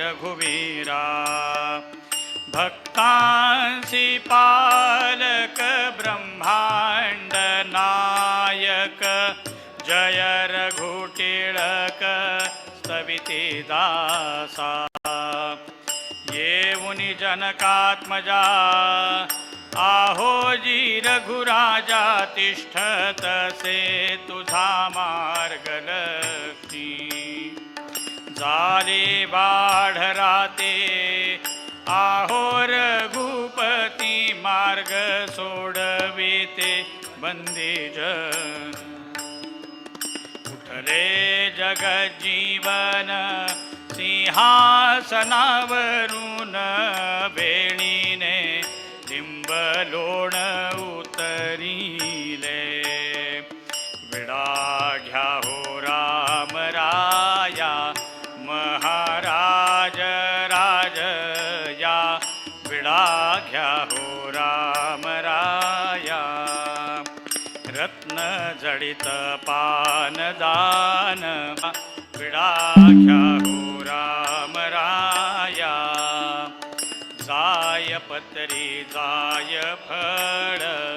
रघुवीरा। भक्तांसी पालक ब्रह्मांड नायक, जय रघुटिळक स्तविते दासा। येऊनि जनकात्मजा, आहो आहोजी रघुराजा तिष्ठतसे तुझा मार्गलक्ष्मी झाले वाढराते आहो रघुपती मार्ग सोडविते बंदीजन उठले जगजीवन सिंहासनावरून वेणीने लिंबलोण घ्या हो राम राया रत्न जडित पानदान विडाख्या हो राम राया जाय पत्री, जाय फळ।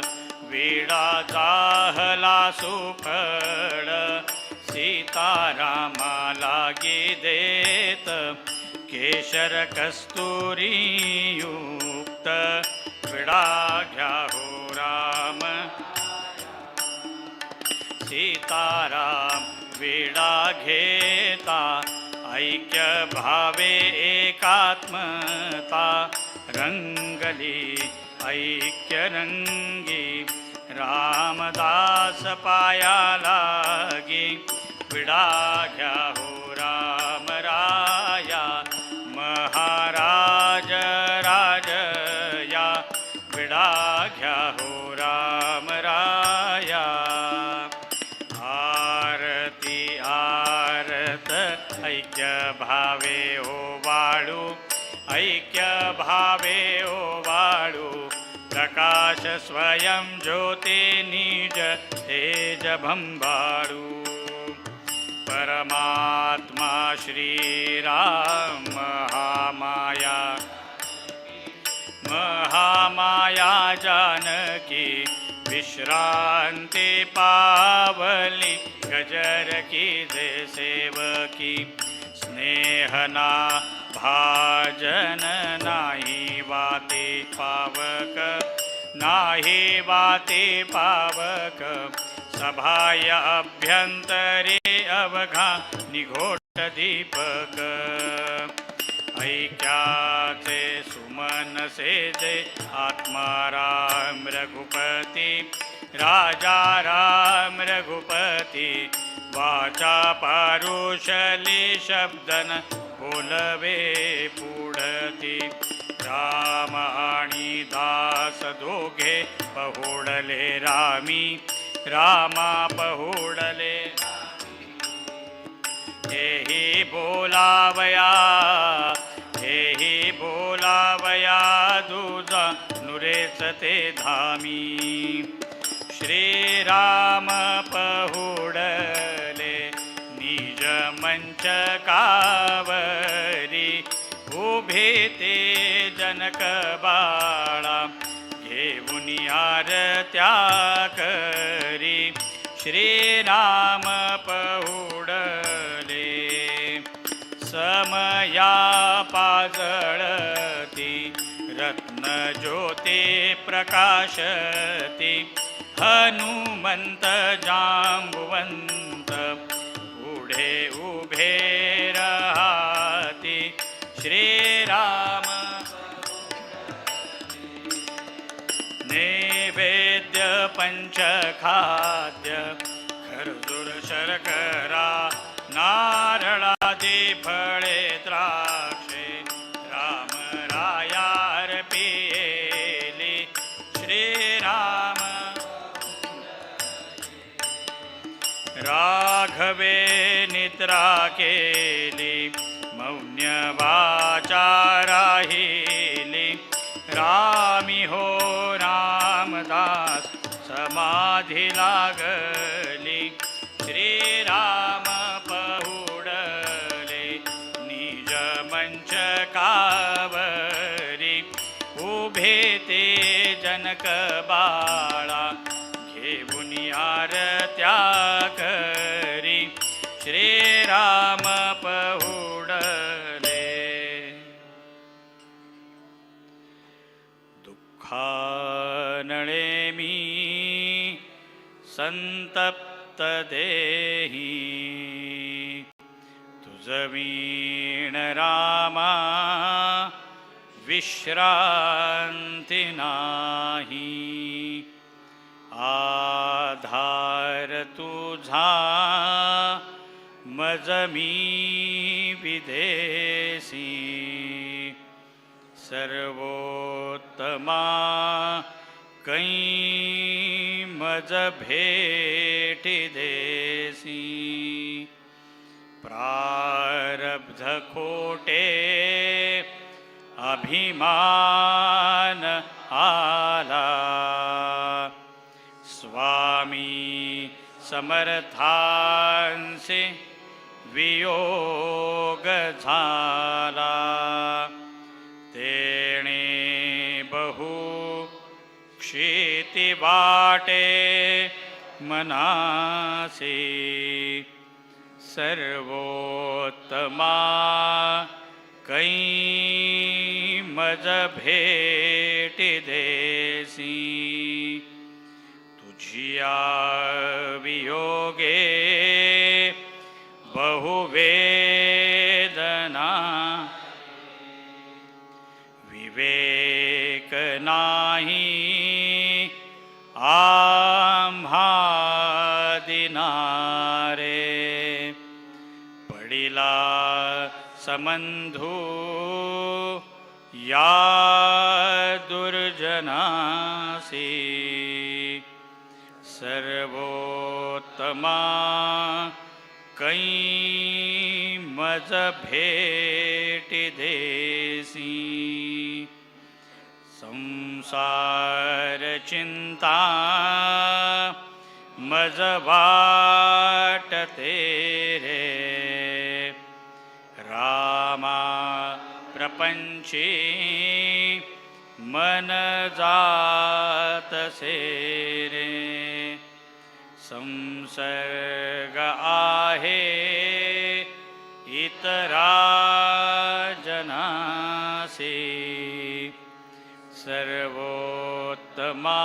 विडा जाहला सुफळ। सीतारामा लागी देत। केशर कस्तुरी युक्त विडा घ्या हो राम? सीताराम विडा घेता ऐक्य भावे एकात्मता, रंगली ऐक्य रंगी रामदास पाया लागी, विडा घ्या हो विडा घ्या हो राम राया? आरती, आरत, ऐक्य भावे ओ वाळू ऐक्य भावे ओ वाळू प्रकाश स्वयं ज्योती निज, तेज भंबाळू। परमात्मा श्रीराम, महामाया महामाया जानकी, विश्रांति पावली, गजर की दे सेवकी। स्नेहना भाजन नाही वाते पावक, नाही वाते पावक। सभाय अभ्यंतरे अवघा, निघोट दीपक। ऐक्याचे सुमन आत्मा आत्माराम रघुपती राजा राम रघुपती। वाचा पारुषली शब्दन बोलवे पुढती। राम आणि दास दोघे पहुडले रामी। रामा पहुडले हेही बोलावया ते धामी. श्रीराम पहुडले निज मंच कावरी. उभे ते जनक बाळा घेऊन आरत्या करी. श्रीराम पहुडले समया पाजळती रत्न ज्योती प्रकाशती। हनुमंत जाम्बुवन्त पुढे उभे रहाति। श्रीराम नैवेद्य पंचखाद्य खरदूर शर्करा नारळादि फळे राघवे निद्रा केली मौन्य वाचा राहिली रामी हो रामदास, समाधी लागली। श्रीराम पहुडले, निज मंचकावरी उभे ते जनक बाळा देही। तुझ वीण रामा विश्रांती नाही। आधार तुझा मजमी विदेशी। सर्वोत्तमा कै मज भेट देसी। प्रारब्ध खोटे अभिमान आला। स्वामी समर्थांसे वियोग झाला। वाटे मनासे सर्वोत्तमा कई मज भेट देसी। तुझिया वियोगे बहुवेदना। विवेक नाही समंधू या दुर्जनासी सर्वोत्तमा कै मज भेटी देसी संसार चिंता मज वाटते रे। प्रपंची मन जात से रे संसर्ग आहे इतरा जनासे सर्वोत्तमा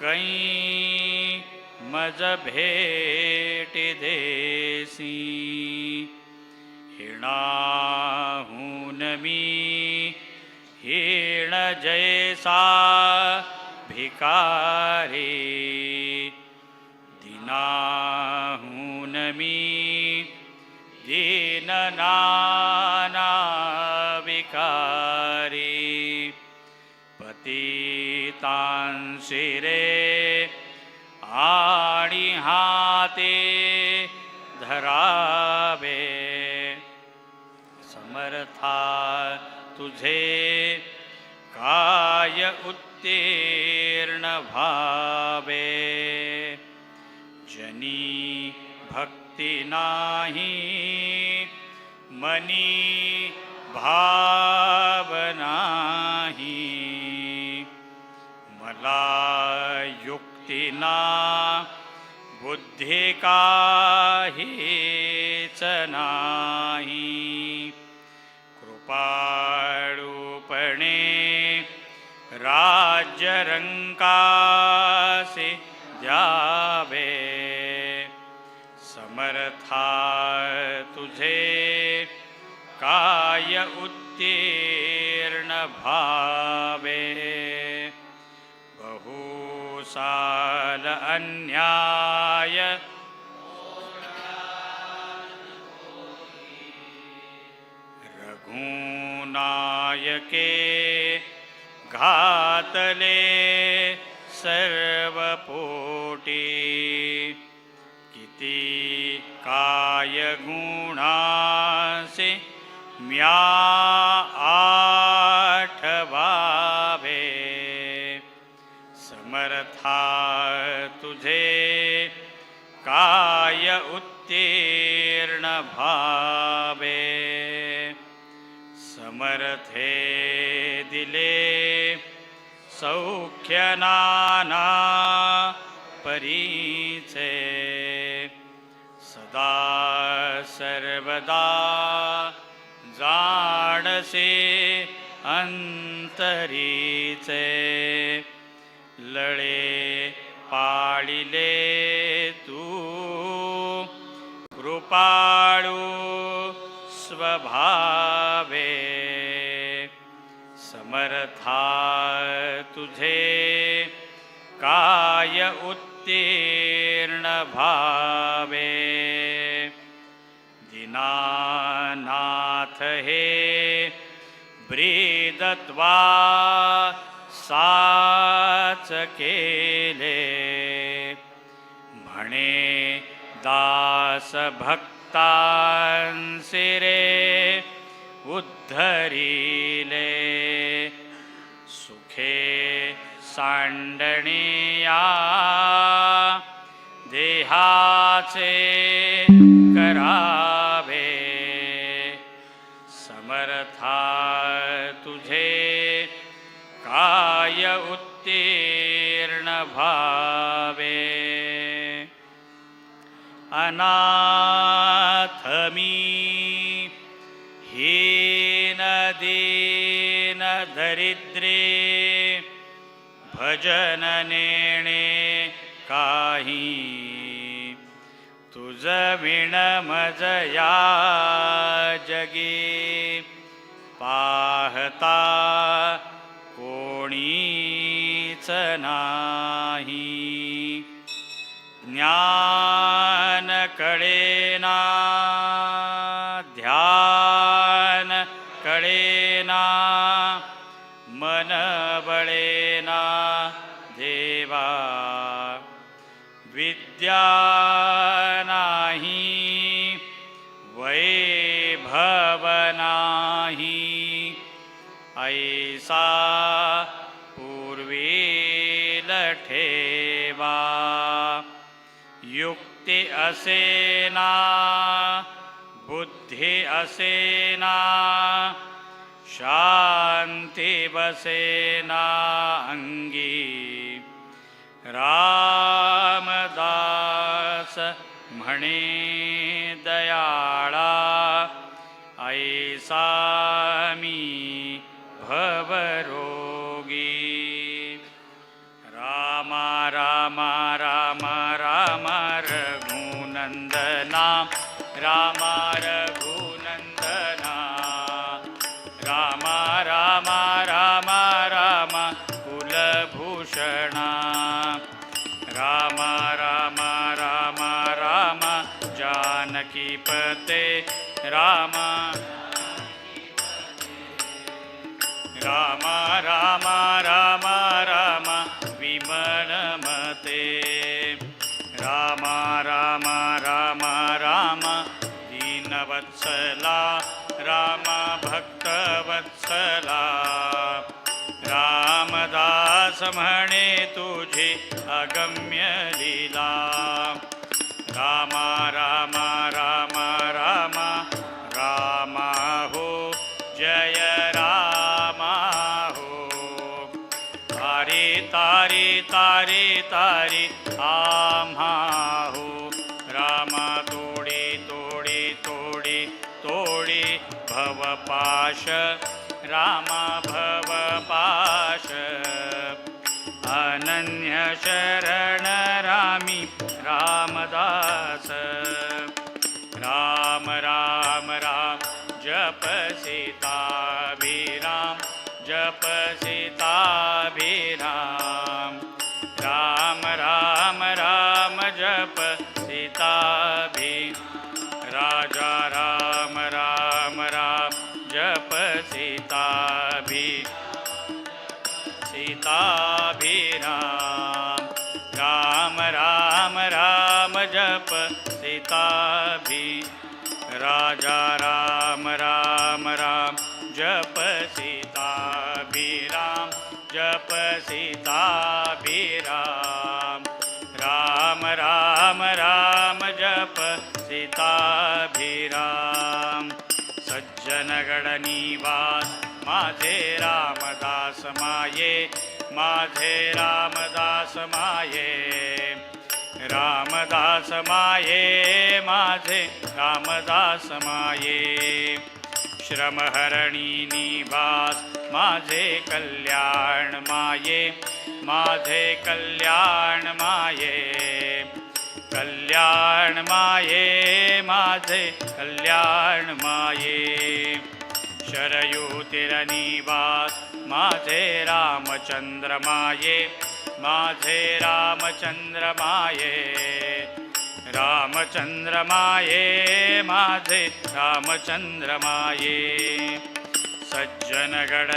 कई मज भेटी देसी। हिणाहून मी हिण जैसा भिकारी दिनाहून मी दीन नाना विकारी पतितांशी रे तुझे काय उत्तीर्ण भावे? जनी भक्ति नाही मनी भाव भावे बहुसाल अन्याय। रघुनायके घातले सर्वपोटी। किती काय गुणासे म्या भावे। समर्थे दिले सौख्य नाना परीचे। सदा सर्वदा जाणसे अंतरीचे। लळे पाळिले पाळू स्वभावे। समर्था तुझे काय उत्तीर्ण भावे। दिनानाथ हे ब्रीदत्वा साच केले। म्हणे दास भक्तांसिरे उद्धरिले। सुखे सांडणिया देहाचे करावे। समर्था तुझे काय उत्तीर्ण भावे। अनाथ मी हीन दीन दरिद्रे। भजन नेणे काही। तुझ विण मज या जगे। पाहता कोणीच नाही। ज्ञान युक्ती असेना बुद्धी असेना शांती बसेना अंगी। रामदास म्हणे दयाळा ऐसा भवपाश रामा भवपाश अनन्य शरण रामी रामदास। राम राम राम, जप सीताभिराम जप सीताभिराम राम राम राम, जप सीताभि राजा, राम जप सीताभिराम राम राम राम जप सीताभिराम सज्ज सज्जनगड निवास माझे रामदास माये माझे रामदास माये। रामदास माये माझे रामदास माये। श्रमहरणी निवास माझे कल्याण माये, माझे कल्याण माये कल्याण माये, माझे कल्याण माये। शरयुतिरनिवास, माझे रामचंद्र माये, माझे रामचंद्र माये। रामचंद्र माये माझे रामचंद्र माये सज्जनगड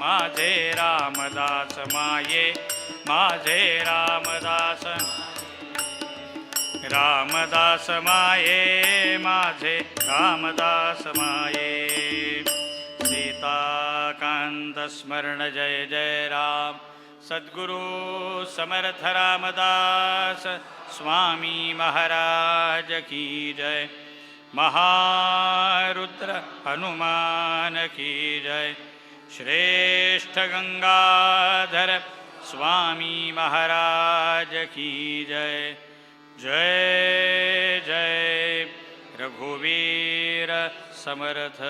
माझे रामदास माये माझे रामदास रामदास माये माझे रामदास माये. सीताकांत स्मरण जय जय राम. सद्गुरु समर्थ रामदास स्वामी महाराज की जय। महारुद्र हनुमान की जय। श्रेष्ठ गंगाधर स्वामी महाराज की जय। जय जय। रघुवीर समर्थ।